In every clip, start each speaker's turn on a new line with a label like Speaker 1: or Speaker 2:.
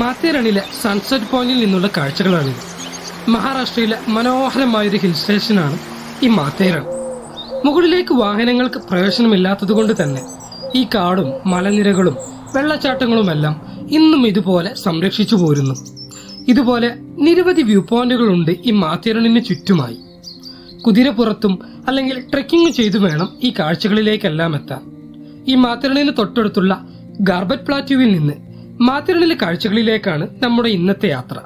Speaker 1: മാത്തേരണിലെ sunset പോയിന്റിൽ നിന്നുള്ള കാഴ്ചകളാണിത് മഹാരാഷ്ട്രയിലെ മനോഹരമായൊരു ഹിൽ സ്റ്റേഷനാണ് ഈ മാത്തേരൺ മുകളിലേക്ക് വാഹനങ്ങൾക്ക് പ്രവേശനമില്ലാത്തതുകൊണ്ട് തന്നെ ഈ കാടും മലനിരകളും വെള്ളച്ചാട്ടങ്ങളുമെല്ലാം ഇന്നും ഇതുപോലെ സംരക്ഷിച്ചു പോരുന്നു. ഇതുപോലെ നിരവധി വ്യൂ പോയിന്റുകളുണ്ട് ഈ മാത്തേരണിന് ചുറ്റുമായി. കുതിരപ്പുറത്തും അല്ലെങ്കിൽ ട്രെക്കിംഗ് ചെയ്തു വേണം ഈ കാഴ്ചകളിലേക്കെല്ലാം എത്താൻ. ഈ മാത്തേരണിന് തൊട്ടടുത്തുള്ള ഗാർബറ്റ് പ്ലാറ്റ്യൂവിൽ നിന്ന് മാത്തിരണിലെ കാഴ്ചകളിലേക്കാണ് നമ്മുടെ ഇന്നത്തെ യാത്ര.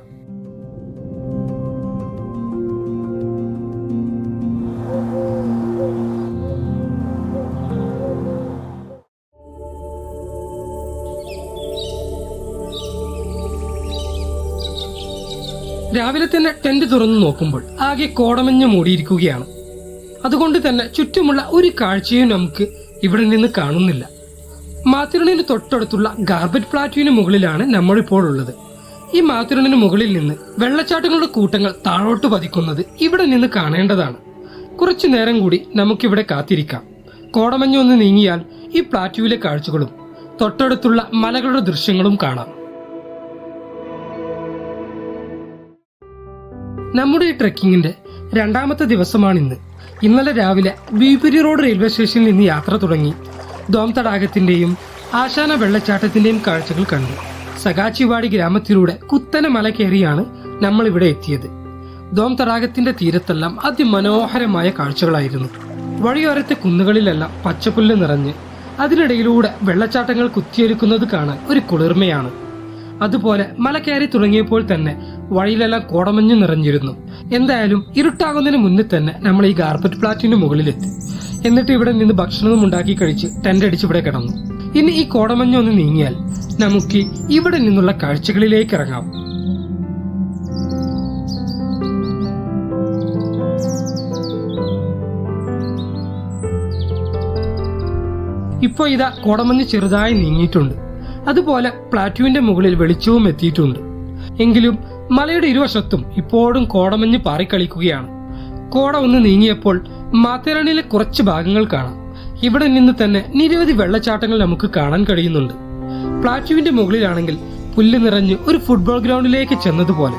Speaker 1: രാവിലെ തന്നെ ടെന്റ് തുറന്നു നോക്കുമ്പോൾ ആകെ കോടമഞ്ഞ് മൂടിയിരിക്കുകയാണ്. അതുകൊണ്ട് തന്നെ ചുറ്റുമുള്ള ഒരു കാഴ്ചയും നമുക്ക് ഇവിടെ നിന്ന് കാണുന്നില്ല. മാത്തിരണിന് തൊട്ടടുത്തുള്ള ഗാർബറ്റ് പ്ലാറ്റിന് മുകളിലാണ് നമ്മളിപ്പോൾ ഉള്ളത് ഈ മാത്തിരണിന് മുകളിൽ നിന്ന് വെള്ളച്ചാട്ടങ്ങളുടെ കൂട്ടങ്ങൾ താഴോട്ട് പതിക്കുന്നത് ഇവിടെ നിന്ന് കാണേണ്ടതാണ്. കുറച്ചു നേരം കൂടി നമുക്കിവിടെ കാത്തിരിക്കാം. കോടമഞ്ഞ ഒന്ന് നീങ്ങിയാൽ ഈ പ്ലാറ്റുവിലെ കാഴ്ചകളും തൊട്ടടുത്തുള്ള മലകളുടെ ദൃശ്യങ്ങളും കാണാം. നമ്മുടെ ഈ ട്രെക്കിങ്ങിന്റെ രണ്ടാമത്തെ ദിവസമാണിന്ന്. ഇന്നലെ രാവിലെ ബീപുരി റോഡ് റെയിൽവേ സ്റ്റേഷനിൽ നിന്ന് യാത്ര തുടങ്ങി. ദോം തടാകത്തിന്റെയും ആശാന വെള്ളച്ചാട്ടത്തിന്റെയും കാഴ്ചകൾ കണ്ടു. സകാച്ചിവാടി ഗ്രാമത്തിലൂടെ കുത്തനെ മല കയറിയാണ് നമ്മൾ ഇവിടെ എത്തിയത്. ദോം തടാകത്തിന്റെ തീരത്തെല്ലാം അതിമനോഹരമായ കാഴ്ചകളായിരുന്നു. വഴിയോരത്തെ കുന്നുകളിലെല്ലാം പച്ചപ്പുല്ല് നിറഞ്ഞ് അതിനിടയിലൂടെ വെള്ളച്ചാട്ടങ്ങൾ കുത്തിയൊരുക്കുന്നത് കാണാൻ ഒരു കുളിർമയാണ്. അതുപോലെ മല കയറി തുടങ്ങിയപ്പോൾ തന്നെ വഴിയിലെല്ലാം കോടമഞ്ഞ് നിറഞ്ഞിരുന്നു. എന്തായാലും ഇരുട്ടാകുന്നതിന് മുന്നേ തന്നെ നമ്മൾ ഈ ഗാർബറ്റ് പ്ലാറ്റിന്റെ മുകളിലെത്തി. എന്നിട്ട് ഇവിടെ നിന്ന് ഭക്ഷണവും ഉണ്ടാക്കി കഴിച്ച് ടെന്റ് അടിച്ച് ഇവിടെ കിടന്നു. ഇനി ഈ കോടമഞ്ഞ ഒന്ന് നീങ്ങിയാൽ നമുക്ക് ഇവിടെ നിന്നുള്ള കാഴ്ചകളിലേക്ക് ഇറങ്ങാം. ഇപ്പോൾ ഇതാ കോടമഞ്ഞ് ചെറുതായി നീങ്ങിയിട്ടുണ്ട്. അതുപോലെ പ്ലാറ്റുവിന്റെ മുകളിൽ വെളിച്ചവും എത്തിയിട്ടുണ്ട്. എങ്കിലും മലയുടെ ഇരുവശത്തും ഇപ്പോഴും കോടമഞ്ഞ് പാറിക്കളിക്കുകയാണ്. കോട ഒന്ന് നീങ്ങിയപ്പോൾ മാത്തേരണിയിലെ കുറച്ച് ഭാഗങ്ങൾ കാണാം. ഇവിടെ നിന്ന് തന്നെ നിരവധി വെള്ളച്ചാട്ടങ്ങൾ നമുക്ക് കാണാൻ കഴിയുന്നുണ്ട്. പ്ലാറ്റുവിന്റെ മുകളിലാണെങ്കിൽ പുല്ല് നിറഞ്ഞ് ഒരു ഫുട്ബോൾ ഗ്രൗണ്ടിലേക്ക് ചെന്നതുപോലെ.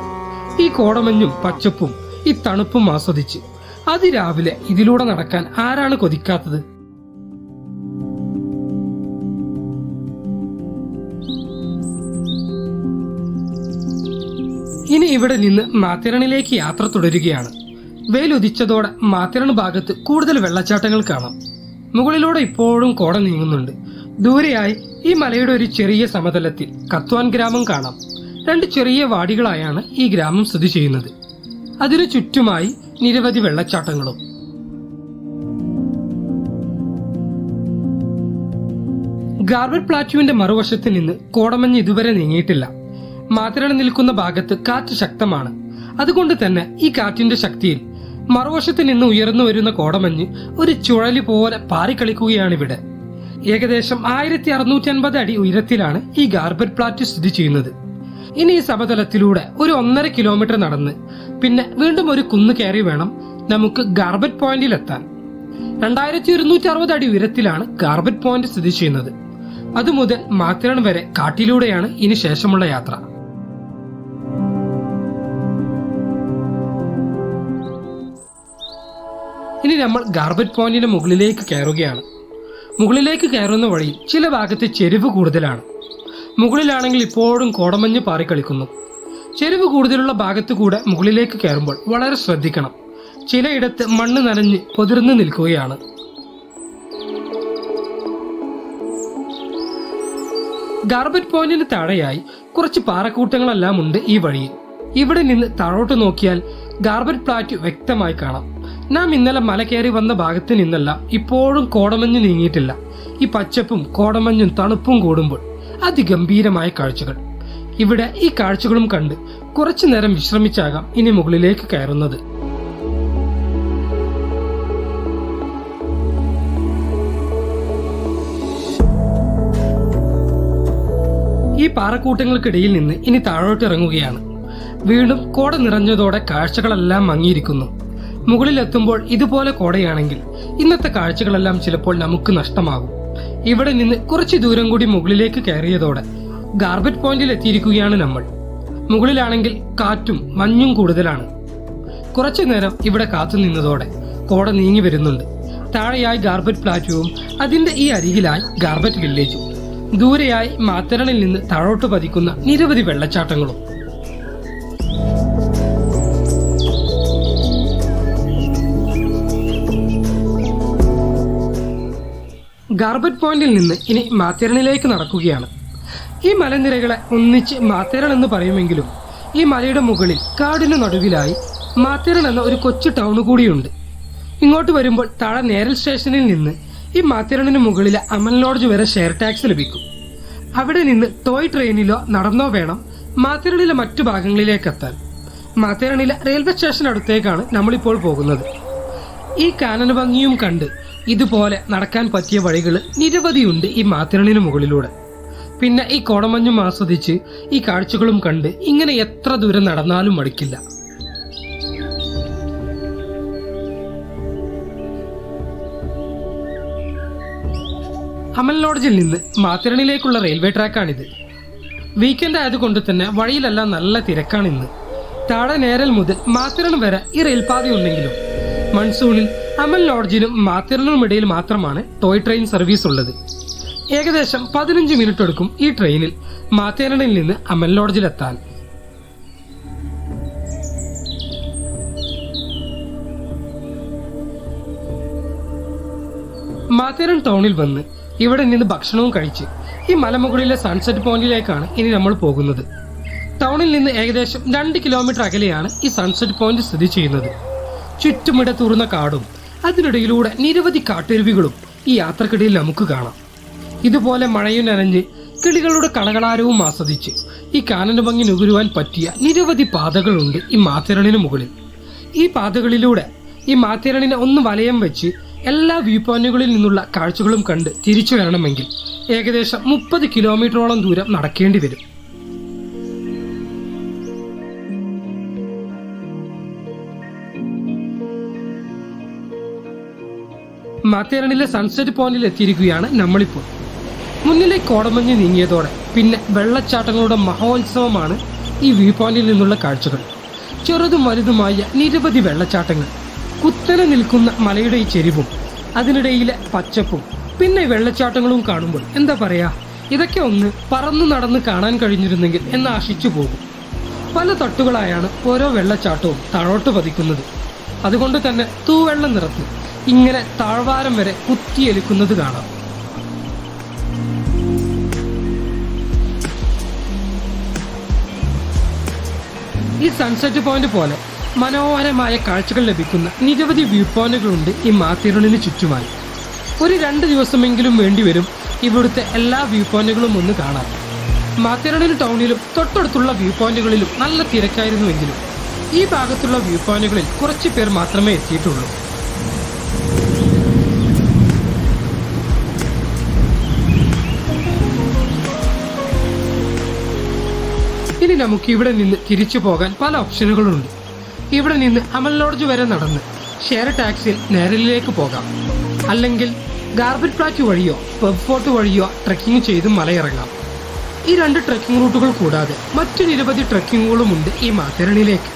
Speaker 1: ഈ കോടമഞ്ഞും പച്ചപ്പും ഈ തണുപ്പും ആസ്വദിച്ച് അതിരാവിലെ ഇതിലൂടെ നടക്കാൻ ആരാണ് കൊതിക്കാത്തത്? ഇനി ഇവിടെ നിന്ന് മാത്തിരണിലേക്ക് യാത്ര തുടരുകയാണ്. വെയിലുദിച്ചതോടെ മാത്തിരണ് ഭാഗത്ത് കൂടുതൽ വെള്ളച്ചാട്ടങ്ങൾ കാണാം. മുകളിലൂടെ ഇപ്പോഴും കോട നീങ്ങുന്നുണ്ട്. ദൂരെയായി ഈ മലയുടെ ഒരു ചെറിയ സമതലത്തിൽ കത്വാൻ ഗ്രാമം കാണാം. രണ്ട് ചെറിയ വാടികളായാണ് ഈ ഗ്രാമം സ്ഥിതി ചെയ്യുന്നത്. അതിനു ചുറ്റുമായി നിരവധി വെള്ളച്ചാട്ടങ്ങളും. ഗാർബറ്റ് പ്ലാറ്റ്യൂവിന്റെ മറുവശത്ത് നിന്ന് കോടമഞ്ഞ് ഇതുവരെ നീങ്ങിയിട്ടില്ല. മാത്രണ നിൽക്കുന്ന ഭാഗത്ത് കാറ്റ് ശക്തമാണ്. അതുകൊണ്ട് തന്നെ ഈ കാറ്റിന്റെ ശക്തിയിൽ മറുവശത്ത് നിന്ന് ഉയർന്നു വരുന്ന കോടമഞ്ഞ് ഒരു ചുഴലി പോലെ പാറിക്കളിക്കുകയാണ് ഇവിടെ ഏകദേശം ആയിരത്തി അറുന്നൂറ്റി അൻപത് അടി ഉയരത്തിലാണ് ഈ ഗാർബറ്റ് പ്ലാറ്റ് സ്ഥിതി ചെയ്യുന്നത്. ഇനി ഈ സമതലത്തിലൂടെ ഒരു ഒന്നര കിലോമീറ്റർ നടന്ന് പിന്നെ വീണ്ടും ഒരു കുന്ന് കയറി വേണം നമുക്ക് ഗാർബറ്റ് പോയിന്റിൽ എത്താൻ രണ്ടായിരത്തി ഒരുന്നൂറ്റി അറുപത് അടി ഉയരത്തിലാണ് ഗാർബറ്റ് പോയിന്റ് സ്ഥിതി ചെയ്യുന്നത്. അതുമുതൽ മാത്തിരൺ വരെ കാട്ടിലൂടെയാണ് ഇനി ശേഷമുള്ള യാത്ര. ഇനി നമ്മൾ ഗാർബറ്റ് പോയിന്റിന്റെ മുകളിലേക്ക് കയറുകയാണ്. മുകളിലേക്ക് കയറുന്ന വഴി ചില ഭാഗത്ത് ചെരിവ് കൂടുതലാണ്. മുകളിലാണെങ്കിൽ ഇപ്പോഴും കോടമഞ്ഞ് പാറിക്കളിക്കുന്നു ചെരിവ് കൂടുതലുള്ള ഭാഗത്ത് കൂടെ മുകളിലേക്ക് കയറുമ്പോൾ വളരെ ശ്രദ്ധിക്കണം. ചിലയിടത്ത് മണ്ണ് നനഞ്ഞ് പൊതിർന്നു നിൽക്കുകയാണ്. ഗാർബറ്റ് പോയിന്റിന് താഴെയായി കുറച്ച് പാറക്കൂട്ടങ്ങളെല്ലാം ഉണ്ട് ഈ വഴിയിൽ. ഇവിടെ നിന്ന് താഴോട്ട് നോക്കിയാൽ ഗാർബറ്റ് പ്ലാറ്റ് വ്യക്തമായി കാണാം. നാം ഇന്നലെ മല കയറി വന്ന ഭാഗത്ത് നിന്നല്ല ഇപ്പോഴും കോടമഞ്ഞ് നീങ്ങിയിട്ടില്ല. ഈ പച്ചപ്പും കോടമഞ്ഞും തണുപ്പും കൂടുമ്പോൾ അതിഗംഭീരമായ കാഴ്ചകൾ. ഇവിടെ ഈ കാഴ്ചകളും കണ്ട് കുറച്ചു നേരം വിശ്രമിച്ചാകാം ഇനി മുകളിലേക്ക് കയറുന്നത്. ഈ പാറക്കൂട്ടങ്ങൾക്കിടയിൽ നിന്ന് ഇനി താഴോട്ട് ഇറങ്ങുകയാണ് വീണ്ടും കോട നിറഞ്ഞതോടെ കാഴ്ചകളെല്ലാം മങ്ങിയിരിക്കുന്നു. മുകളിലെത്തുമ്പോൾ ഇതുപോലെ കോടയാണെങ്കിൽ ഇന്നത്തെ കാഴ്ചകളെല്ലാം ചിലപ്പോൾ നമുക്ക് നഷ്ടമാകും. ഇവിടെ നിന്ന് കുറച്ച് ദൂരം കൂടി മുകളിലേക്ക് കയറിയതോടെ ഗാർബറ്റ് പോയിന്റിൽ എത്തിയിരിക്കുകയാണ് നമ്മൾ. മുകളിലാണെങ്കിൽ കാറ്റും മഞ്ഞും കൂടുതലാണ്. കുറച്ചു നേരം ഇവിടെ കാത്തു നിന്നതോടെ കോട നീങ്ങി വരുന്നുണ്ട്. താഴെയായി ഗാർബറ്റ് പ്ലാറ്റുവും അതിന്റെ ഈ അരികിലായി ഗാർബറ്റ് വില്ലേജും. ദൂരെയായി മാത്തരണിൽ നിന്ന് താഴോട്ട് പതിക്കുന്ന നിരവധി വെള്ളച്ചാട്ടങ്ങളും. ഗാർബറ്റ് പോയിന്റിൽ നിന്ന് ഇനി മാത്തേരണിലേക്ക് നടക്കുകയാണ്. ഈ മലനിരകളെ ഒന്നിച്ച് മാത്തേരൺ എന്ന് പറയുമെങ്കിലും ഈ മലയുടെ മുകളിൽ കാടിന് നടുവിലായി മാത്തേരൺ എന്ന ഒരു കൊച്ചു ടൗൺ കൂടിയുണ്ട്. ഇങ്ങോട്ട് വരുമ്പോൾ താഴെ നേരൽ സ്റ്റേഷനിൽ നിന്ന് ഈ മാത്തേരണിന് മുകളിലെ അമൽ ലോഡ്ജ് വരെ ഷെയർ ടാക്സ് ലഭിക്കും. അവിടെ നിന്ന് ടോയ് ട്രെയിനിലോ നടന്നോ വേണം മാത്തേരണിലെ മറ്റു ഭാഗങ്ങളിലേക്ക് എത്താൻ. മാത്തേരണിലെ റെയിൽവേ സ്റ്റേഷൻ അടുത്തേക്കാണ് നമ്മളിപ്പോൾ പോകുന്നത്. ഈ കാനന ഭംഗിയും കണ്ട് ഇതുപോലെ നടക്കാൻ പറ്റിയ വഴികൾ നിരവധിയുണ്ട് ഈ മാത്തിരണിന് മുകളിലൂടെ. പിന്നെ ഈ കോടമഞ്ഞും ആസ്വദിച്ച് ഈ കാഴ്ചകളും കണ്ട് ഇങ്ങനെ എത്ര ദൂരം നടന്നാലും മടിക്കില്ല. അമൽ ലോഡ്ജിൽ നിന്ന് മാത്തിരണിലേക്കുള്ള റെയിൽവേ ട്രാക്കാണിത്. വീക്കെൻഡ് ആയതുകൊണ്ട് തന്നെ വഴിയിലെല്ലാം നല്ല തിരക്കാണ് ഇന്ന് താഴെ നേരൽ മുതൽ മാത്തിരൺ വരെ ഈ റെയിൽപാത ഉണ്ടെങ്കിലും മൺസൂണിൽ അമൽ ലോഡ്ജിനും മാത്തിരണിനും ഇടയിൽ മാത്രമാണ് ടോയ് ട്രെയിൻ സർവീസ് ഉള്ളത്. ഏകദേശം പതിനഞ്ച് മിനിറ്റ് എടുക്കും ഈ ട്രെയിനിൽ മാത്തേരണിൽ നിന്ന് അമൽ ലോഡ്ജിലെത്താൻ. മാത്തേരൻ ടൗണിൽ വന്ന് ഇവിടെ നിന്ന് ഭക്ഷണവും കഴിച്ച് ഈ മലമുകളിലെ സൺസെറ്റ് പോയിന്റിലേക്കാണ് ഇനി നമ്മൾ പോകുന്നത്. ടൗണിൽ നിന്ന് ഏകദേശം രണ്ട് കിലോമീറ്റർ അകലെയാണ് ഈ സൺസെറ്റ് പോയിന്റ് സ്ഥിതി ചെയ്യുന്നത്. ചുറ്റുമിട തുറന്ന കാടും അതിനിടയിലൂടെ നിരവധി കാട്ടരുവികളും ഈ യാത്രക്കിടയിൽ നമുക്ക് കാണാം. ഇതുപോലെ മഴയും നനഞ്ഞ് കിളികളുടെ കളകളാരവും ആസ്വദിച്ച് ഈ കാനന ഭംഗി നുകരുവാൻ പറ്റിയ നിരവധി പാതകളുണ്ട് ഈ മാത്തിരണിന് മുകളിൽ. ഈ പാതകളിലൂടെ ഈ മാത്തിരണിനെ ഒന്ന് വലയം വെച്ച് എല്ലാ വ്യൂ പോയിന്റുകളിൽ നിന്നുള്ള കാഴ്ചകളും കണ്ട് തിരിച്ചു വരണമെങ്കിൽ ഏകദേശം മുപ്പത് കിലോമീറ്ററോളം ദൂരം നടക്കേണ്ടി വരും. മാത്തേരണിലെ സൺസെറ്റ് പോയിന്റിൽ എത്തിയിരിക്കുകയാണ് നമ്മളിപ്പോൾ. മുന്നിലെ കോടമഞ്ഞ് നീങ്ങിയതോടെ പിന്നെ വെള്ളച്ചാട്ടങ്ങളുടെ മഹോത്സവമാണ് ഈ വ്യൂ പോയിന്റിൽ നിന്നുള്ള കാഴ്ചകൾ. ചെറുതും വലുതുമായ നിരവധി വെള്ളച്ചാട്ടങ്ങൾ. കുത്തനെ നിൽക്കുന്ന മലയുടെ ഈ ചെരിവും അതിനിടയിലെ പച്ചപ്പും പിന്നെ വെള്ളച്ചാട്ടങ്ങളും കാണുമ്പോൾ എന്താ പറയാ? ഇതൊക്കെ ഒന്ന് പറന്നു നടന്ന് കാണാൻ കഴിഞ്ഞിരുന്നെങ്കിൽ എന്ന് ആശിച്ചു പോകും. പല തട്ടുകളായാണ് ഓരോ വെള്ളച്ചാട്ടവും താഴോട്ട് പതിക്കുന്നത്. അതുകൊണ്ട് തന്നെ തൂവെള്ള നിറത്ത് ഇങ്ങനെ താഴ്വാരം വരെ കുത്തിയെലുക്കുന്നത് കാണാം. ഈ സൺസെറ്റ് പോയിന്റ് പോലെ മനോഹരമായ കാഴ്ചകൾ ലഭിക്കുന്ന നിരവധി വ്യൂ പോയിന്റുകളുണ്ട് ഈ മാത്തിരണിന് ചുറ്റുമായി. ഒരു രണ്ട് ദിവസമെങ്കിലും വേണ്ടിവരും ഇവിടുത്തെ എല്ലാ വ്യൂ പോയിന്റുകളും ഒന്ന് കാണാൻ. മാത്തിരണിന് ടൗണിലും തൊട്ടടുത്തുള്ള വ്യൂ പോയിന്റുകളിലും നല്ല തിരക്കായിരുന്നുവെങ്കിലും ഈ ഭാഗത്തുള്ള വ്യൂ പോയിന്റുകളിൽ കുറച്ച് പേർ മാത്രമേ എത്തിയിട്ടുള്ളൂ. ഇനി നമുക്ക് ഇവിടെ നിന്ന് തിരിച്ചു പോകാൻ പല ഓപ്ഷനുകളുണ്ട്. ഇവിടെ നിന്ന് അമൽ ലോഡ്ജ് വരെ നടന്ന് ഷെയർ ടാക്സിൽ നേരലിലേക്ക് പോകാം. അല്ലെങ്കിൽ ഗാർബറ്റ് പ്ലാറ്റ് വഴിയോ പെബ് ഫോർട്ട് വഴിയോ ട്രക്കിംഗ് ചെയ്ത് മലയിറങ്ങാം. ഈ രണ്ട് ട്രക്കിംഗ് റൂട്ടുകൾ കൂടാതെ മറ്റു നിരവധി ട്രക്കിങ്ങുകളും ഉണ്ട് ഈ മാത്തരണിലേക്ക്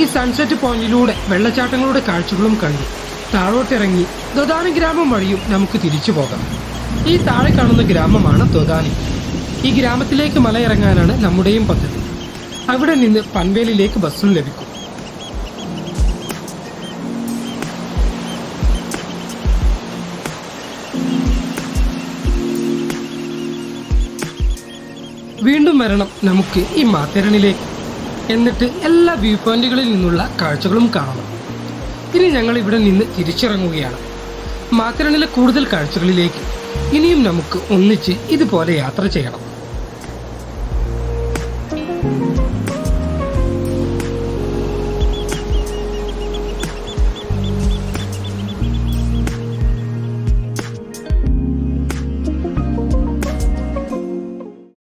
Speaker 1: ഈ സൺസെറ്റ് പോയിന്റിലൂടെ വെള്ളച്ചാട്ടങ്ങളുടെ കാഴ്ചകളും കണ്ട് താഴോട്ടിറങ്ങി ദൊദാനി ഗ്രാമം വഴിയും നമുക്ക് തിരിച്ചു പോകാം. ഈ താഴെ കാണുന്ന ഗ്രാമമാണ് ദൊദാനി ഈ ഗ്രാമത്തിലേക്ക് മലയിറങ്ങാനാണ് നമ്മുടെയും പദ്ധതി. അവിടെ നിന്ന് പൻവേലിലേക്ക് ബസ്സും ലഭിക്കും. വീണ്ടും വരണം നമുക്ക് ഈ മാത്തേരണിലേക്ക്. എന്നിട്ട് എല്ലാ വ്യൂ പോയിന്റുകളിൽ നിന്നുള്ള കാഴ്ചകളും കാണണം ഇനി ഞങ്ങൾ ഇവിടെ നിന്ന് തിരിച്ചിറങ്ങുകയാണ്. മാത്തേരണിലെ കൂടുതൽ കാഴ്ചകളിലേക്ക് ഇനിയും നമുക്ക് ഒന്നിച്ച് ഇതുപോലെ യാത്ര ചെയ്യണം.